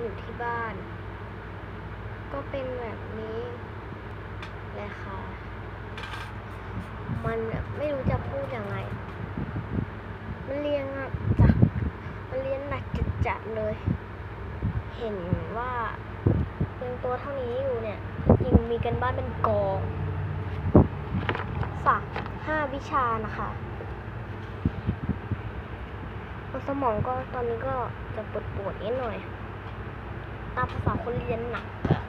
อยู่ที่บ้าน ก็เป็นแบบนี้เลยค่ะ มันแบบไม่รู้จะพูดยังไง มันเรียนอะจ้ะมันเรียนหนักจัดๆเลย เห็นว่ายังตัวเท่านี้อยู่เนี่ย จริงมีกันบ้านเป็นกองสักห้าวิชานะคะสมองก็ตอนนี้ก็จะปวดปวดๆนิดหน่อย ตามภาษาคนเรียนหนักอะ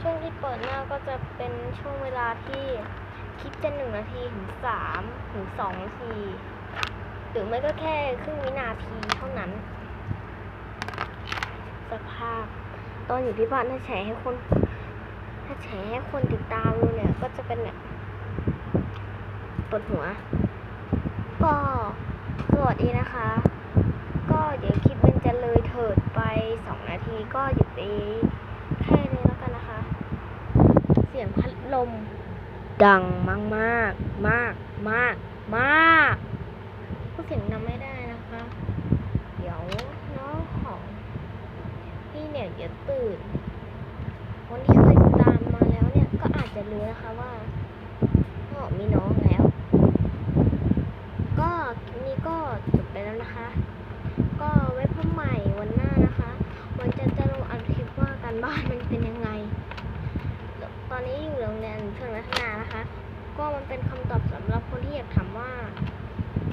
ช่วงที่เปิดหน้าก็จะเป็นช่วงเวลาที่คลิปจะหนึ่งนาทีถึงสามถึงสองนาที หรือไม่ก็แค่ครึ่งวินาทีเท่านั้นสภาพ ตอนอยู่ที่บ้านถ้าแชร์ให้คน ถ้าแชร์ให้คนติดตามดูเนี่ยก็จะเป็นแบบปวดหัว ก็สวัสดีนะคะ ก็เดี๋ยวคลิปมันจะเลยเถิด นาทีก็หยุดไปแค่นี้แล้วกันนะคะ เสียงพัดลม ดังมากมากมากมากมากพูดเสียงนำไม่ได้นะคะ เดี๋ยวน้องของพี่เนี่ยเดี๋ยวตื่นคนที่เคยติดตามมาแล้วเนี่ยก็อาจจะรู้นะคะว่าพ่อมีน้องแล้ว ก็นี้ก็จบไปแล้วนะคะ ก็ไว้พบใหม่วันหน้านะคะ วันจะจะลงอัดคลิปว่าการ บ้านมันเป็นยังไง ตอนนี้อยู่โรงเรียนเชิงรัตนานะคะ ก็มันเป็นคำตอบสำหรับคนที่อยากถามว่า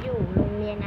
อยู่โรงเรียนไรน